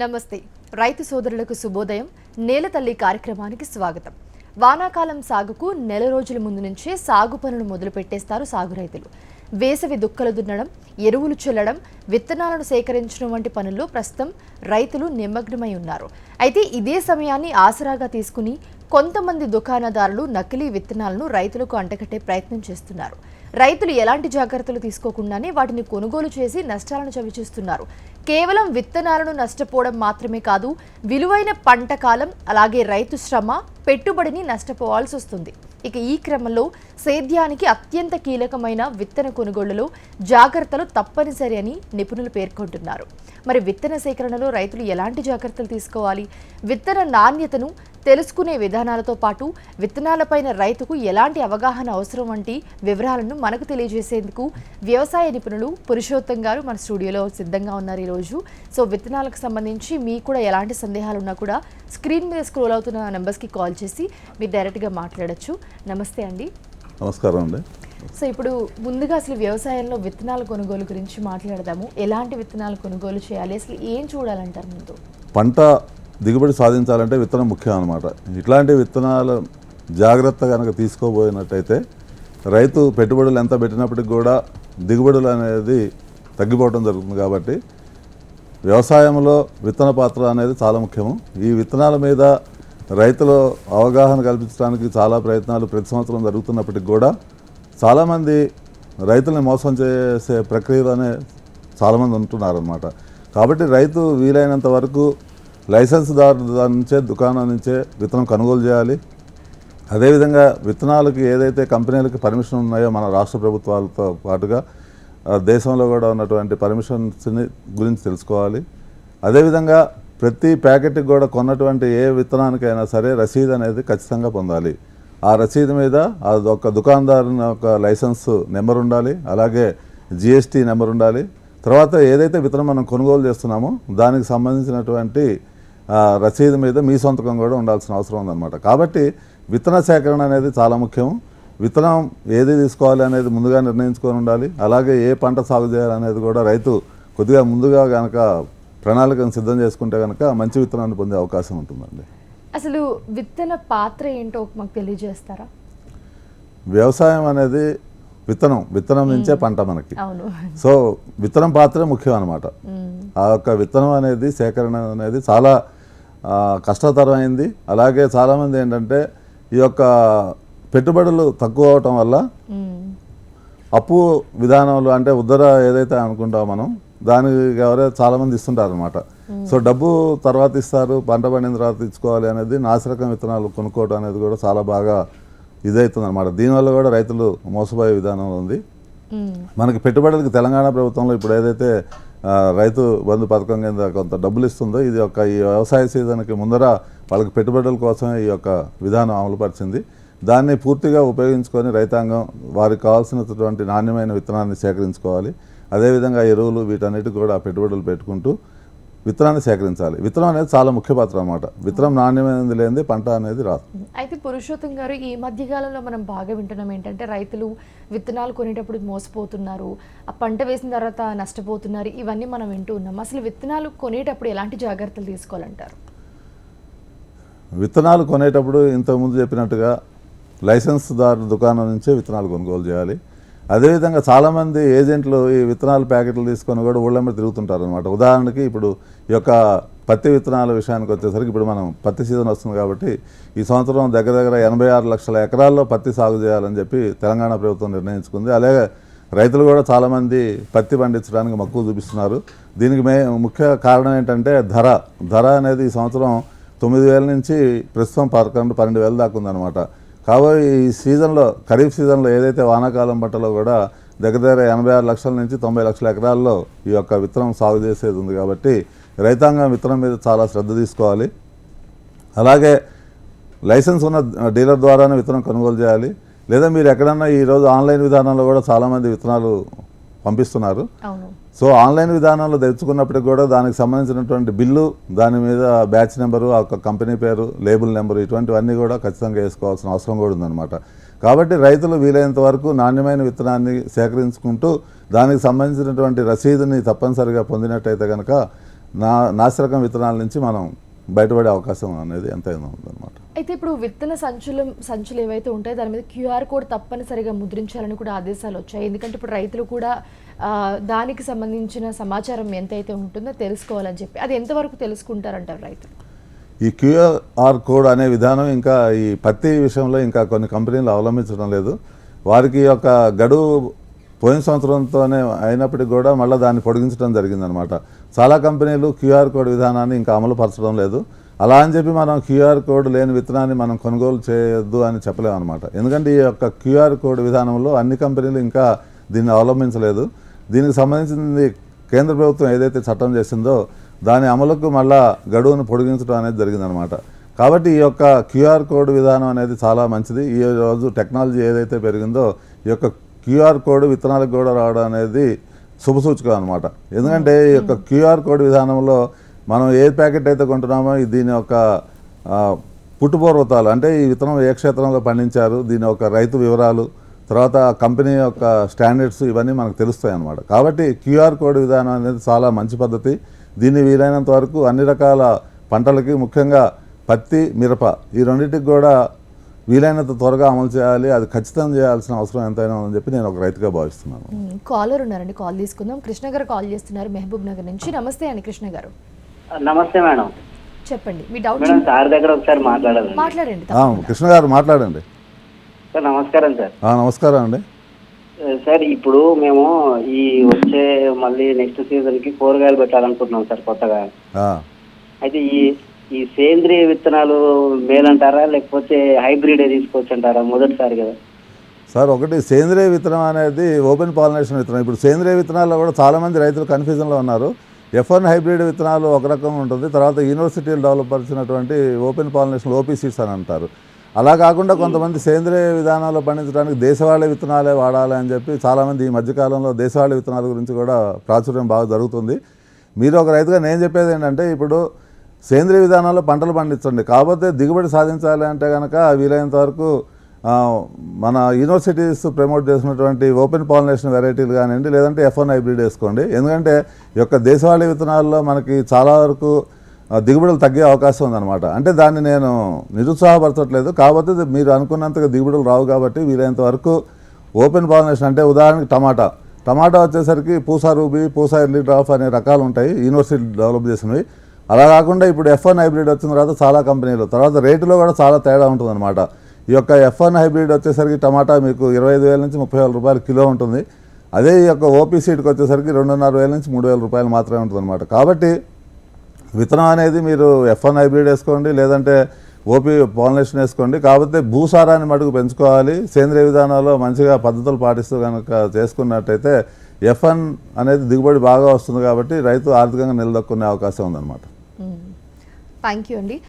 నమస్తే. రైతు సోదరులకు శుభోదయం. నేల తల్లి కార్యక్రమానికి స్వాగతం. వానాకాలం సాగుకు నెల రోజుల ముందు నుంచే సాగు పనులు మొదలు పెట్టేస్తారు సాగు రైతులు. వేసవి దుక్కలు దున్నడం ఎరువులు చల్లడం విత్తనాలను సేకరించడం వంటి పనుల్లో ప్రస్తుతం రైతులు నిమగ్నమై ఉన్నారు. అయితే ఇదే సమయాన్ని ఆసరాగా తీసుకుని కొంతమంది దుకాణదారులు నకిలీ విత్తనాలను రైతులకు అంటగట్టే ప్రయత్నం చేస్తున్నారు. రైతులు ఎలాంటి జాగ్రత్తలు తీసుకోకుండానే వాటిని కొనుగోలు చేసి నష్టాలను చవిచూస్తున్నారు. కేవలం విత్తనాలను నష్టపోవడం మాత్రమే కాదు విలువైన పంట కాలం అలాగే రైతు శ్రమ పెట్టుబడిని నష్టపోవాల్సి వస్తుంది. ఇక ఈ క్రమంలో సేద్యానికి అత్యంత కీలకమైన విత్తన కొనుగోళ్ళలో జాగ్రత్తలు తప్పనిసరి అని నిపుణులు పేర్కొంటున్నారు. మరి విత్తన సేకరణలో రైతులు ఎలాంటి జాగ్రత్తలు తీసుకోవాలి? విత్తన నాణ్యతను తెలుసుకునే విధానాలతో పాటు విత్తనాలపైన రైతుకు ఎలాంటి అవగాహన అవసరం వంటి వివరాలను మనకు తెలియజేసేందుకు వ్యవసాయ నిపుణులు పురుషోత్తం గారు మన స్టూడియోలో సిద్ధంగా ఉన్నారు ఈరోజు. సో విత్తనాలకు సంబంధించి మీకు కూడా ఎలాంటి సందేహాలు ఉన్నా కూడా స్క్రీన్ మీద స్క్రోల్ అవుతున్న నెంబర్స్కి కాల్ చేసి మీరు డైరెక్ట్గా మాట్లాడొచ్చు. నమస్తే అండి. నమస్కారం అండి. సో ఇప్పుడు ముందుగా అసలు వ్యవసాయంలో విత్తనాల కొనుగోలు గురించి మాట్లాడదాము. ఎలాంటి విత్తనాలు కొనుగోలు చేయాలి? అసలు ఏం చూడాలంటారు ముందు? పంట దిగుబడి సాధించాలంటే విత్తనం ముఖ్యం అనమాట ఇట్లాంటి విత్తనాలు జాగ్రత్త కనుక తీసుకోబోయినట్టయితే రైతు పెట్టుబడులు ఎంత పెట్టినప్పటికి కూడా దిగుబడులు అనేది తగ్గిపోవడం జరుగుతుంది కాబట్టి వ్యవసాయంలో విత్తన పాత్ర అనేది చాలా ముఖ్యము. ఈ విత్తనాల మీద రైతులు అవగాహన కల్పించడానికి చాలా ప్రయత్నాలు ప్రతి సంవత్సరం జరుగుతున్నప్పటికి కూడా చాలామంది రైతుల్ని మోసం చేసే ప్రక్రియలోనే చాలామంది ఉంటున్నారన్నమాట. కాబట్టి రైతు వీలైనంత వరకు లైసెన్స్దారు దాని నుంచే దుకాణం నుంచే విత్తనం కొనుగోలు చేయాలి. అదేవిధంగా విత్తనాలకి ఏదైతే కంపెనీలకు పర్మిషన్ ఉన్నాయో మన రాష్ట్ర ప్రభుత్వాలతో పాటుగా దేశంలో కూడా ఉన్నటువంటి పర్మిషన్స్ని గురించి తెలుసుకోవాలి. అదేవిధంగా ప్రతి ప్యాకెట్కి కూడా కొన్నటువంటి ఏ విత్తనానికైనా సరే రసీదు అనేది ఖచ్చితంగా పొందాలి. ఆ రసీదు మీద ఒక దుకాణదారుని ఒక లైసెన్స్ నెంబర్ ఉండాలి అలాగే జిఎస్టీ నెంబర్ ఉండాలి. తర్వాత ఏదైతే విత్తనం మనం కొనుగోలు చేస్తున్నామో దానికి సంబంధించినటువంటి రసీదు మీద మీ సొంతకం కూడా ఉండాల్సిన అవసరం ఉందన్నమాట. కాబట్టి విత్తన సేకరణ అనేది చాలా ముఖ్యం. విత్తనం ఏది తీసుకోవాలి అనేది ముందుగా నిర్ణయించుకొని ఉండాలి. అలాగే ఏ పంట సాగు చేయాలనేది కూడా రైతు కొద్దిగా ముందుగా కనుక ప్రణాళికను సిద్ధం చేసుకుంటే కనుక మంచి విత్తనాన్ని పొందే అవకాశం ఉంటుందండి. అసలు విత్తన పాత్ర ఏంటో మాకు తెలియజేస్తారా? వ్యవసాయం అనేది విత్తనం. విత్తనం నుంచే పంట మనకి. సో విత్తనం పాత్ర ముఖ్యం అనమాట. ఆ యొక్క విత్తనం అనేది సేకరణ అనేది చాలా కష్టతరమైంది అలాగే చాలామంది ఏంటంటే ఈ యొక్క పెట్టుబడులు తక్కువ అవటం వల్ల. అప్పు విధానంలో అంటే ఉద్దర ఏదైతే అనుకుంటామో మనం దానికి ఎవరైతే చాలామంది ఇస్తుంటారు అనమాట సో డబ్బు తర్వాత ఇస్తారు పంట పండిన తర్వాత ఇచ్చుకోవాలి అనేది నాసిరకం విత్తనాలు కొనుక్కోవడం అనేది కూడా చాలా బాగా ఇదవుతుంది అనమాట దీనివల్ల కూడా రైతులు మోసపోయే విధానం ఉంది. మనకి పెట్టుబడులకు తెలంగాణ ప్రభుత్వంలో ఇప్పుడు ఏదైతే రైతు బంధు పథకం కింద కొంత డబ్బులు ఇస్తుందో ఇది ఒక ఈ వ్యవసాయ సీజన్కి ముందర వాళ్ళకి పెట్టుబడుల కోసం ఈ యొక్క విధానం అమలుపరిచింది. దాన్ని పూర్తిగా ఉపయోగించుకొని రైతాంగం వారికి కావాల్సినటువంటి నాణ్యమైన విత్తనాన్ని సేకరించుకోవాలి. అదేవిధంగా ఎరువులు వీటన్నిటికి కూడా పెట్టుబడులు పెట్టుకుంటూ విత్తనాన్ని సేకరించాలి. విత్తనం అనేది చాలా ముఖ్య పాత్ర అన్నమాట. విత్తనం నాణ్యమైనది లేనిదే పంట అనేది రాదు. అయితే పురుషోత్తం గారు ఈ మధ్య కాలంలో మనం బాగా వింటున్నాం ఏంటంటే రైతులు విత్తనాలు కొనేటప్పుడు మోసపోతున్నారు ఆ పంట వేసిన తర్వాత నష్టపోతున్నారు ఇవన్నీ మనం వింటూ ఉన్నాం. అసలు విత్తనాలు కొనేటప్పుడు ఎలాంటి జాగ్రత్తలు తీసుకోవాలంటారు? విత్తనాలు కొనేటప్పుడు ఇంతకుముందు చెప్పినట్టుగా లైసెన్స్దారు దుకాణం నుంచే విత్తనాలు కొనుగోలు చేయాలి. అదేవిధంగా చాలామంది ఏజెంట్లు ఈ విత్తనాల ప్యాకెట్లు తీసుకొని కూడా ఊళ్ళమ్మ తిరుగుతుంటారు అనమాట ఉదాహరణకి ఇప్పుడు ఈ యొక్క పత్తి విత్తనాల విషయానికి వచ్చేసరికి ఇప్పుడు మనం పత్తి సీజన్ వస్తుంది కాబట్టి ఈ సంవత్సరం దగ్గర దగ్గర ఎనభై ఆరు లక్షల ఎకరాల్లో పత్తి సాగు చేయాలని చెప్పి తెలంగాణ ప్రభుత్వం నిర్ణయించుకుంది. అలాగే రైతులు కూడా చాలామంది పత్తి పండించడానికి మక్కువ చూపిస్తున్నారు. దీనికి మే ముఖ్య కారణం ఏంటంటే ధర. ధర అనేది ఈ సంవత్సరం తొమ్మిది వేల నుంచి ప్రస్తుతం పదకొండు పన్నెండు వేల దాకా ఉందన్నమాట. కాబట్టి ఈ సీజన్లో ఖరీఫ్ సీజన్లో ఏదైతే వానాకాలం బట్టలో కూడా దగ్గర దగ్గర ఎనభై ఆరు లక్షల నుంచి తొంభై లక్షల ఎకరాల్లో ఈ యొక్క విత్తనం సాగు చేసేది ఉంది కాబట్టి రైతాంగం విత్తనం మీద చాలా శ్రద్ధ తీసుకోవాలి. అలాగే లైసెన్స్ ఉన్న డీలర్ ద్వారానే విత్తనం కొనుగోలు చేయాలి. లేదా మీరు ఎక్కడన్నా ఈరోజు ఆన్లైన్ విధానంలో కూడా చాలామంది విత్తనాలు పంపిస్తున్నారు. సో ఆన్లైన్ విధానంలో తెచ్చుకున్నప్పటికి కూడా దానికి సంబంధించినటువంటి బిల్లు దాని మీద బ్యాచ్ నెంబరు ఆ యొక్క కంపెనీ పేరు లేబుల్ నెంబరు ఇటువంటివన్నీ కూడా ఖచ్చితంగా వేసుకోవాల్సిన అవసరం కూడా ఉందన్నమాట. కాబట్టి రైతులు వీలైనంత వరకు నాణ్యమైన విత్తనాన్ని సేకరించుకుంటూ దానికి సంబంధించినటువంటి రసీదుని తప్పనిసరిగా పొందినట్టయితే కనుక నా నాసిరకం విత్తనాల నుంచి మనం బయటపడే అవకాశం అనేది ఎంతైనా ఉందన్నమాట. అయితే ఇప్పుడు విత్తన సంచులు సంచులు ఏవైతే ఉంటాయో దాని మీద క్యూఆర్ కోడ్ తప్పనిసరిగా ముద్రించాలని కూడా ఆదేశాలు వచ్చాయి. ఎందుకంటే ఇప్పుడు రైతులు కూడా దానికి సంబంధించిన సమాచారం ఎంతైతే ఉంటుందో తెలుసుకోవాలని చెప్పి. అది ఎంతవరకు తెలుసుకుంటారంటారు రైతులు? ఈ క్యూఆర్ కోడ్ అనే విధానం ఇంకా ఈ పత్తి విషయంలో ఇంకా కొన్ని కంపెనీలు అవలంబించడం లేదు. వారికి ఒక యొక్క గడువు పోయిన సంవత్సరంతోనే అయినప్పటికీ కూడా మళ్ళీ దాన్ని పొడిగించడం జరిగిందనమాట. చాలా కంపెనీలు క్యూఆర్ కోడ్ విధానాన్ని ఇంకా అమలు పరచడం లేదు. అలా అని చెప్పి మనం క్యూఆర్ కోడ్ లేని విత్తనాన్ని మనం కొనుగోలు చేయొద్దు అని చెప్పలేమన్నమాట ఎందుకంటే ఈ యొక్క క్యూఆర్ కోడ్ విధానంలో అన్ని కంపెనీలు ఇంకా దీన్ని అవలంబించలేదు. దీనికి సంబంధించింది కేంద్ర ప్రభుత్వం ఏదైతే చట్టం చేసిందో దాని అమలుకు మళ్ళా గడువును పొడిగించడం అనేది జరిగిందనమాట కాబట్టి ఈ యొక్క క్యూఆర్ కోడ్ విధానం అనేది చాలా మంచిది. ఈ రోజు టెక్నాలజీ ఏదైతే పెరిగిందో ఈ యొక్క క్యూఆర్ కోడ్ విత్తనాలకు కూడా రావడం అనేది శుభసూచకం అనమాట ఎందుకంటే ఈ యొక్క క్యూఆర్ కోడ్ విధానంలో మనం ఏ ప్యాకెట్ అయితే కొంటున్నామో దీని యొక్క పుట్టుపూర్వతాలు అంటే ఈ విత్తనం ఏ క్షేత్రంలో పండించారు దీని యొక్క రైతు వివరాలు తర్వాత కంపెనీ యొక్క స్టాండర్డ్స్ ఇవన్నీ మనకు తెలుస్తాయి అన్నమాట. కాబట్టి క్యూఆర్ కోడ్ విధానం అనేది చాలా మంచి పద్ధతి. దీన్ని వీలైనంత వరకు అన్ని రకాల పంటలకి ముఖ్యంగా పత్తి మిరప ఈ రెండింటికి కూడా వీలైనంత త్వరగా అమలు చేయాలి అది ఖచ్చితంగా చేయాల్సిన అవసరం ఎంతైనా ఉందని చెప్పి నేను ఒక రైతుగా భావిస్తున్నాను. కాలర్ ఉన్నారండి కాల్ తీసుకుందాం. కృష్ణ గారు కాల్ చేస్తున్నారు మహబూబ్ నగర్ నుంచి. నమస్తే అండి కృష్ణ గారు. నమస్తే మేడం. చెప్పండి మీ డౌట్ మేడం సార్ దగ్గర ఒకసారి మాట్లాడాలండి మాట్లాడండి ఆ, కృష్ణ గారు మాట్లాడండి. సార్ నమస్కారం సార్. ఆ, నమస్కారం అండి. సార్ ఇప్పుడు మేము ఈ వచ్చే మళ్ళీ నెక్స్ట్ సీజన్కి కూరగాయలు పెట్టాలనుకుంటున్నాం సార్ కొత్తగా. ఆ, అయితే ఈ ఈ సేంద్రియ విత్తనాలు మేలంటారా లేకపోతే హైబ్రిడ్ తీసుకోవచ్చు అంటారా మొదటిసారి కదా? సార్ ఒకటి సేంద్రియ విత్తనం అనేది ఓపెన్ పాలినేషన్ విత్తనం. ఇప్పుడు సేంద్రియ విత్తనాల్లో కూడా చాలామంది రైతులు కన్ఫ్యూజన్లో ఉన్నారు. ఎఫ్ వన్ హైబ్రిడ్ విత్తనాలు ఒక రకంగా ఉంటుంది. తర్వాత యూనివర్సిటీలు డెవలప్ పరిచినటువంటి ఓపెన్ పాలినేషన్ ఓపీ సీడ్స్ అని అంటారు. అలా కాకుండా కొంతమంది సేంద్రియ విధానాల్లో పండించడానికి దేశవాళీ విత్తనాలే వాడాలి అని చెప్పి చాలామంది ఈ మధ్యకాలంలో దేశవాళీ విత్తనాల గురించి కూడా ప్రాచుర్యం బాగా జరుగుతుంది. మీరు ఒక రైతుగా నేను చెప్పేది ఏంటంటే ఇప్పుడు సేంద్రియ విధానాల్లో పంటలు పండించండి. కాకపోతే దిగుబడి సాధించాలి అంటే కనుక వీలైనంత వరకు మన యూనివర్సిటీస్ ప్రమోట్ చేసినటువంటి ఓపెన్ పాలినేషన్ వెరైటీలు కానివ్వండి లేదంటే ఎఫ్ వన్ హైబ్రిడ్ వేసుకోండి. ఎందుకంటే యొక్క దేశవాళీ విత్తనాల్లో మనకి చాలా వరకు దిగుబడులు తగ్గే అవకాశం ఉందన్నమాట. అంటే దాన్ని నేను నిరుత్సాహపరచట్లేదు. కాకపోతే ఇది మీరు అనుకున్నంతగా దిగుబడులు రావు కాబట్టి వీలైనంత వరకు ఓపెన్ పాలినేషన్ అంటే ఉదాహరణకి టమాటా. టమాటా వచ్చేసరికి Pusa Ruby Pusa early dwarf అనే రకాలు ఉంటాయి. యూనివర్సిటీ డెవలప్ చేసినవి. అలా కాకుండా ఇప్పుడు ఎఫ్ వన్ హైబ్రిడ్ వచ్చిన తర్వాత చాలా కంపెనీలు తర్వాత రేటులో కూడా చాలా తేడా ఉంటుందన్నమాట. ఈ యొక్క ఎఫ్ వన్ హైబ్రిడ్ వచ్చేసరికి టమాటా మీకు ఇరవై ఐదు వేల నుంచి ముప్పై వేల రూపాయలు కిలో ఉంటుంది. అదే ఈ యొక్క ఓపీ సీడ్కి వచ్చేసరికి రెండున్నర వేల నుంచి మూడు వేల రూపాయలు మాత్రమే ఉంటుందన్నమాట. కాబట్టి విత్తనం అనేది మీరు ఎఫ్ వన్ హైబ్రిడ్ వేసుకోండి లేదంటే ఓపీ పాలినేషన్ వేసుకోండి. కాకపోతే భూసారాన్ని మటుకు పెంచుకోవాలి. సేంద్రియ విధానాల్లో మంచిగా పద్ధతులు పాటిస్తూ కనుక చేసుకున్నట్టయితే ఎఫ్ వన్ అనేది దిగుబడి బాగా వస్తుంది కాబట్టి రైతు ఆర్థికంగా నిలదొక్కునే అవకాశం ఉందన్నమాట. థ్యాంక్ యూ అండి.